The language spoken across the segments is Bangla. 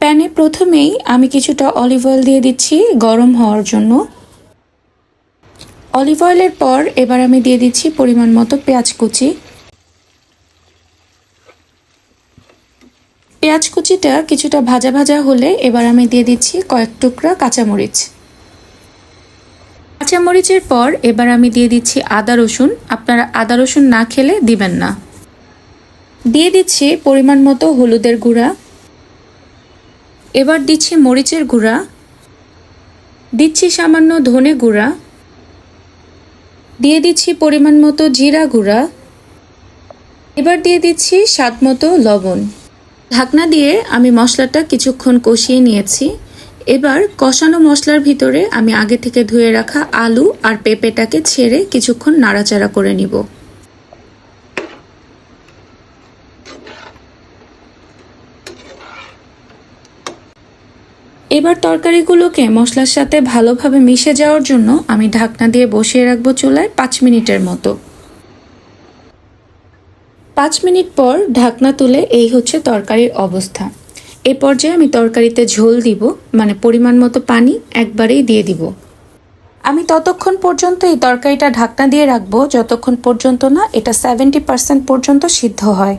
প্যানে প্রথমেই আমি কিছুটা অলিভ অয়েল দিয়ে দিচ্ছি গরম হওয়ার জন্য। অলিভ অয়েলের পর এবার আমি দিয়ে দিচ্ছি পরিমাণ মতো পেঁয়াজ কুচি। পেঁয়াজ কুচিটা কিছুটা ভাজা ভাজা হলে এবার আমি দিয়ে দিচ্ছি কয়েক টুকরা কাঁচামরিচ। কাঁচামরিচের পর এবার আমি দিয়ে দিচ্ছি আদা রসুন। আপনারা আদা রসুন না খেলে দিবেন না। দিয়ে দিচ্ছি পরিমাণ মতো হলুদের গুঁড়া। এবার দিচ্ছি মরিচের গুঁড়া। দিচ্ছি সামান্য ধনে গুঁড়া। দিয়ে দিচ্ছি পরিমাণ মতো জিরা গুঁড়া। এবার দিয়ে দিচ্ছি স্বাদ মতো লবণ। ঢাকনা দিয়ে আমি মশলাটা কিছুক্ষণ কষিয়ে নিয়েছি। এবার কষানো মশলার ভিতরে আমি আগে থেকে ধুয়ে রাখা আলু আর পেঁপেটাকে ছেড়ে কিছুক্ষণ নাড়াচাড়া করে নিব। এবার তরকারিগুলোকে মশলার সাথে ভালোভাবে মিশে যাওয়ার জন্য আমি ঢাকনা দিয়ে বসিয়ে রাখব চুলায় পাঁচ মিনিটের মতো। পাঁচ মিনিট পর ঢাকনা তুলে এই হচ্ছে তরকারির অবস্থা। এ পর্যায়ে আমি তরকারিতে ঝোল দিব মানে পরিমাণ মতো পানি একবারেই দিয়ে দিব। আমি ততক্ষণ পর্যন্ত এই তরকারিটা ঢাকনা দিয়ে রাখব, যতক্ষণ পর্যন্ত না এটা সেভেন্টি পার্সেন্ট পর্যন্ত সিদ্ধ হয়।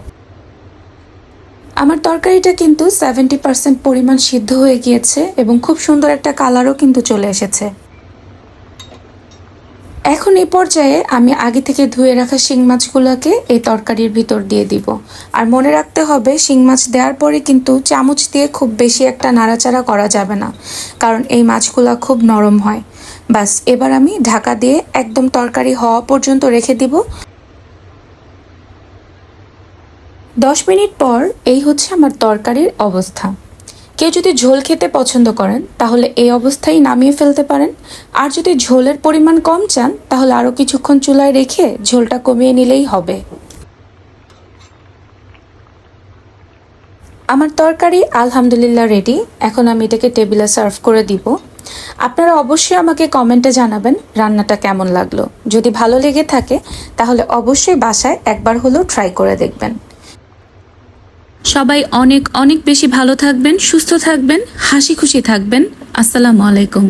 আমার তরকারিটা কিন্তু সেভেন্টি পার্সেন্ট পরিমাণ সিদ্ধ হয়ে গিয়েছে এবং খুব সুন্দর একটা কালারও কিন্তু চলে এসেছে। এখন এই পর্যায়ে আমি আগে থেকে ধুয়ে রাখা শিং মাছগুলোকে এই তরকারির ভিতর দিয়ে দিব। আর মনে রাখতে হবে, শিং মাছ দেওয়ার পরে কিন্তু চামচ দিয়ে খুব বেশি একটা নাড়াচাড়া করা যাবে না, কারণ এই মাছগুলো খুব নরম হয়। বাস এবার আমি ঢাকা দিয়ে একদম তরকারি হওয়া পর্যন্ত রেখে দিব। দশ মিনিট পর এই হচ্ছে আমার তরকারির অবস্থা। কেউ যদি ঝোল খেতে পছন্দ করেন, তাহলে এই অবস্থায় নামিয়ে ফেলতে পারেন। আর যদি ঝোলের পরিমাণ কম চান, তাহলে আরও কিছুক্ষণ চুলায় রেখে ঝোলটা কমিয়ে নিলেই হবে। আমার তরকারি আলহামদুলিল্লাহ রেডি এখন আমি এটাকে টেবিলে সার্ভ করে দিব। আপনারা অবশ্যই আমাকে কমেন্টে জানাবেন রান্নাটা কেমন লাগল। যদি ভালো লেগে থাকে, তাহলে অবশ্যই বাসায় একবার হলেও ট্রাই করে দেখবেন। সবাই অনেক অনেক বেশি ভালো থাকবেন সুস্থ থাকবেন হাসি খুশি থাকবেন। আসসালামু আলাইকুম।